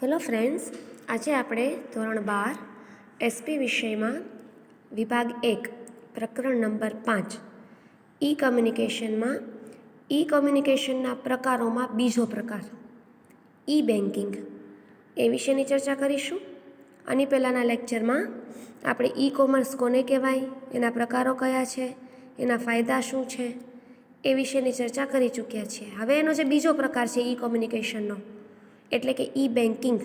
Hello friends આજે આપણે ધોરણ બાર એસપી વિષયમાં વિભાગ એક, પ્રકરણ નંબર પાંચ ઈ કમ્યુનિકેશનમાં ઈ કમ્યુનિકેશનના પ્રકારોમાં બીજો પ્રકાર ઈ બેન્કિંગ એ વિશેની ચર્ચા કરીશું. આની પહેલાંના લેક્ચરમાં આપણે ઈ કોમર્સ કોને કહેવાય, એના પ્રકારો કયા છે, એના ફાયદા શું છે, એ વિશેની ચર્ચા કરી ચૂક્યા છીએ. હવે એનો જે બીજો પ્રકાર છે ઈ કોમ્યુનિકેશનનો એટલે કે ઈ બેન્કિંગ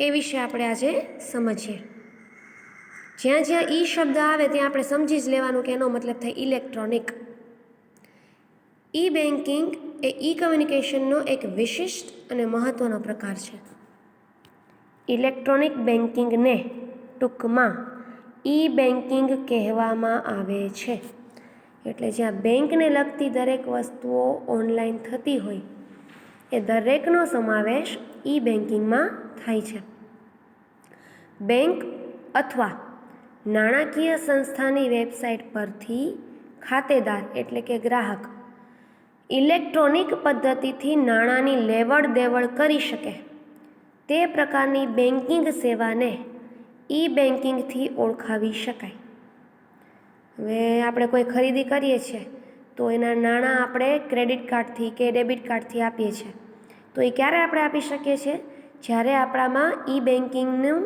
એ વિશે આપણે આજે સમજીએ. જ્યાં જ્યાં ઈ શબ્દ આવે ત્યાં આપણે સમજી જ લેવાનું કે એનો મતલબ થાય ઇલેક્ટ્રોનિક. ઈ બેન્કિંગ એ ઈ કમ્યુનિકેશનનો એક વિશિષ્ટ અને મહત્ત્વનો પ્રકાર છે. ઇલેક્ટ્રોનિક બેન્કિંગને ટૂંકમાં ઈ બેન્કિંગ કહેવામાં આવે છે. એટલે જ્યાં બેંકને લગતી દરેક વસ્તુઓ ઓનલાઈન થતી હોય એ દરેકનો સમાવેશ ઈ બેન્કિંગમાં થાય છે. બેંક અથવા નાણાકીય સંસ્થાની વેબસાઇટ પરથી ખાતેદાર એટલે કે ગ્રાહક ઇલેક્ટ્રોનિક પદ્ધતિથી નાણાંની લેવડ દેવડ કરી શકે. તે પ્રકારની બેન્કિંગ સેવાને ઈ બેન્કિંગથી ઓળખાવી શકાય. હવે આપણે કોઈ ખરીદી કરીએ છીએ તો એના નાણાં આપણે ક્રેડિટ કાર્ડથી કે ડેબિટ કાર્ડથી આપીએ છીએ. તો એ ક્યારે આપણે આપી શકીએ છીએ? જ્યારે આપણામાં ઈ બેન્કિંગનું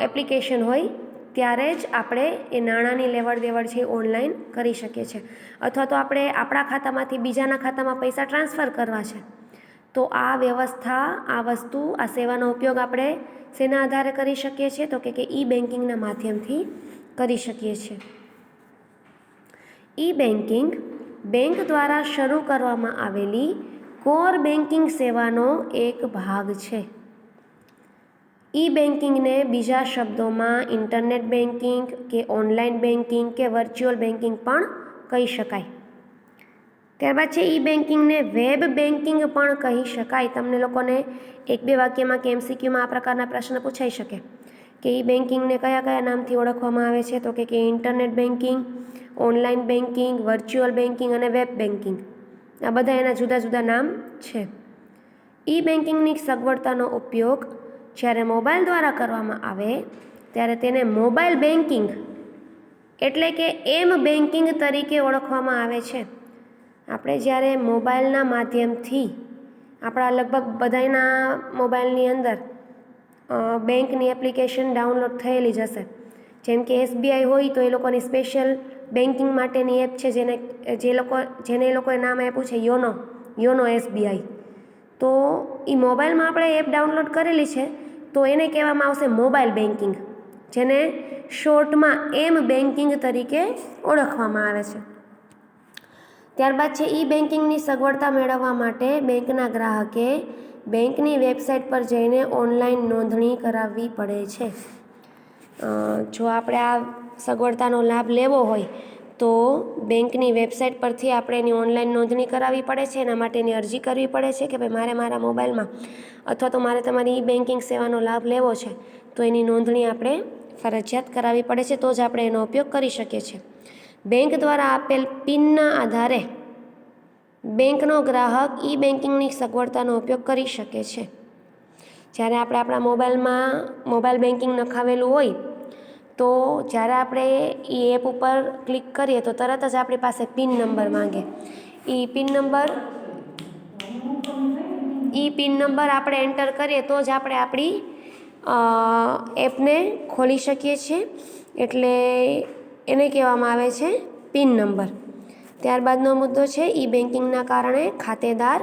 એપ્લિકેશન હોય, ત્યારે જ આપણે એ નાણાંની લેવડ દેવડ છે ઓનલાઈન કરી શકીએ છીએ. અથવા તો આપણે આપણા ખાતામાંથી બીજાના ખાતામાં પૈસા ટ્રાન્સફર કરવા છે. તો આ વ્યવસ્થા, આ વસ્તુ, આ સેવાનો ઉપયોગ આપણે શેના આધારે કરી શકીએ છીએ? તો કે ઈ બેન્કિંગના માધ્યમથી કરી શકીએ છીએ. ઈ બેન્કિંગ બેંક દ્વારા શરૂ કરવામાં આવેલી કોર બેન્કિંગ સેવાનો એક ભાગ છે. ઈ બેન્કિંગને બીજા શબ્દોમાં ઇન્ટરનેટ બેન્કિંગ કે ઓનલાઈન બેન્કિંગ કે વર્ચ્યુઅલ બેન્કિંગ પણ કહી શકાય. ત્યારબાદ છે ઈ બેન્કિંગને વેબ બેન્કિંગ પણ કહી શકાય. તમને લોકોને એક બે વાક્યમાં કે એમસીક્યુમાં આ પ્રકારના પ્રશ્ન પૂછાઈ શકે. કે ઈ બેન્કિંગને કયા કયા નામથી ઓળખવામાં આવે છે? તો કે internet banking online banking virtual banking અને વેબ બેન્કિંગ આ બધા એના જુદા જુદા નામ છે. ઈ બેન્કિંગની સગવડતાનો ઉપયોગ જ્યારે મોબાઈલ દ્વારા કરવામાં આવે, ત્યારે તેને મોબાઈલ બેન્કિંગ એટલે કે એમ બેન્કિંગ તરીકે ઓળખવામાં આવે છે. આપણે જ્યારે મોબાઈલના માધ્યમથી આપણા લગભગ બધાના મોબાઈલની અંદર બેંકની એપ્લિકેશન ડાઉનલોડ થયેલી જ હશે. જેમ કે એસબીઆઈ હોય તો એ લોકોની સ્પેશિયલ બેન્કિંગ માટેની એપ છે જેને, જે લોકો, જેને એ લોકોએ નામ આપ્યું છે યોનો યોનો એસબીઆઈ. તો એ મોબાઈલમાં આપણે એપ ડાઉનલોડ કરેલી છે, તો એને કહેવામાં આવશે મોબાઈલ બેન્કિંગ જેને શોર્ટમાં એમ બેન્કિંગ તરીકે ઓળખવામાં આવે છે. ત્યારબાદ છે ઈ બેન્કિંગની સગવડતા મેળવવા માટે બેંકના ગ્રાહકે બેંકની વેબસાઇટ પર જઈને ઓનલાઈન નોંધણી કરાવવી પડે છે. જો આપણે આ સગવડતાનો લાભ લેવો હોય, તો બેંકની વેબસાઇટ પરથી આપણે એની ઓનલાઈન નોંધણી કરાવવી પડે છે. એના માટેની અરજી કરવી પડે છે કે ભાઈ મારે મારા મોબાઈલમાં અથવા તો મારે તમારી ઈ બેન્કિંગ સેવાનો લાભ લેવો છે, તો એની નોંધણી આપણે ફરજિયાત કરાવવી પડે છે. તો જ આપણે એનો ઉપયોગ કરી શકીએ છીએ. બેંક દ્વારા આપેલ પિનના આધારે બેંકનો ગ્રાહક ઈ બેન્કિંગની સગવડતાનો ઉપયોગ કરી શકે છે. જ્યારે આપણે આપણા મોબાઈલમાં મોબાઈલ બેન્કિંગ નખાવેલું હોય તો જ્યારે આપણે એ એપ ઉપર ક્લિક કરીએ તો તરત જ આપણી પાસે પિન નંબર માંગે. એ પિન નંબર, ઈ પિન નંબર આપણે એન્ટર કરીએ તો જ આપણે આપણી એપને ખોલી શકીએ છીએ. એટલે એને કહેવામાં આવે છે પિન નંબર. ત્યારબાદનો મુદ્દો છે ઈ બેન્કિંગના કારણે ખાતેદાર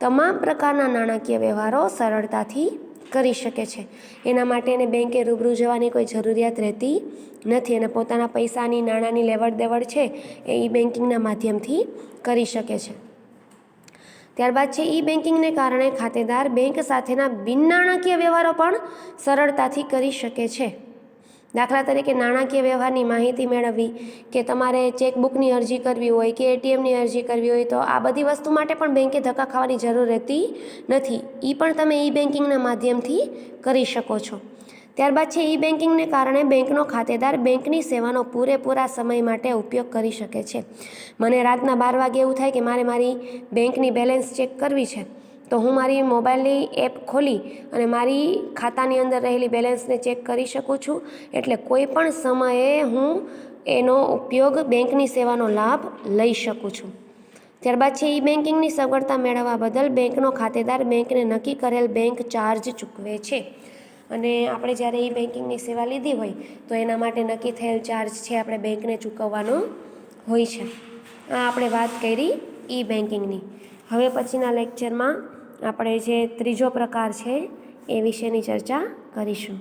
તમામ પ્રકારના નાણાકીય વ્યવહારો સરળતાથી કરી શકે છે. એના માટે એને બેંકે રૂબરૂ જવાની કોઈ જરૂરિયાત રહેતી નથી અને પોતાના પૈસાની નાણાંની લેવડ દેવડ છે એ ઈ બેન્કિંગના માધ્યમથી કરી શકે છે. ત્યારબાદ છે ઈ બેન્કિંગને કારણે ખાતેદાર બેંક સાથેના બિન નાણાકીય વ્યવહારો પણ સરળતાથી કરી શકે છે. દાખલા તરીકે નાણાકીય વ્યવહારની માહિતી મેળવવી કે તમારે ચેકબુકની અરજી કરવી હોય કે એટીએમની અરજી કરવી હોય તો આ બધી વસ્તુ માટે પણ બેંકે ધક્કા ખાવાની જરૂર રહેતી નથી. એ પણ તમે ઈ બેન્કિંગના માધ્યમથી કરી શકો છો. ત્યારબાદ છે ઈ બેન્કિંગને કારણે બેંકનો ખાતેદાર બેંકની સેવાનો પૂરેપૂરા સમય માટે ઉપયોગ કરી શકે છે. મને રાતના બાર વાગે એવું થાય કે મારે મારી બેંકની બેલેન્સ ચેક કરવી છે. તો હું મારી મોબાઈલની એપ ખોલી અને મારી ખાતાની અંદર રહેલી બેલેન્સને ચેક કરી શકું છું. એટલે કોઈ પણ સમયે હું એનો ઉપયોગ બેંકની સેવાનો લાભ લઈ શકું છું. ત્યારબાદ છે ઈ બેન્કિંગની સગવડતા મેળવવા બદલ બેંકનો ખાતેદાર બેંકને નક્કી કરેલ બેંક ચાર્જ ચૂકવે છે. અને આપણે જ્યારે ઈ બેન્કિંગની સેવા લીધી હોય તો એના માટે નક્કી થયેલ ચાર્જ છે આપણે બેંકને ચૂકવવાનો હોય છે. આ આપણે વાત કરી ઈ બેન્કિંગની હવે પછીના લેક્ચરમાં આપણે જે ત્રીજો પ્રકાર છે એ વિશેની ચર્ચા કરીશું.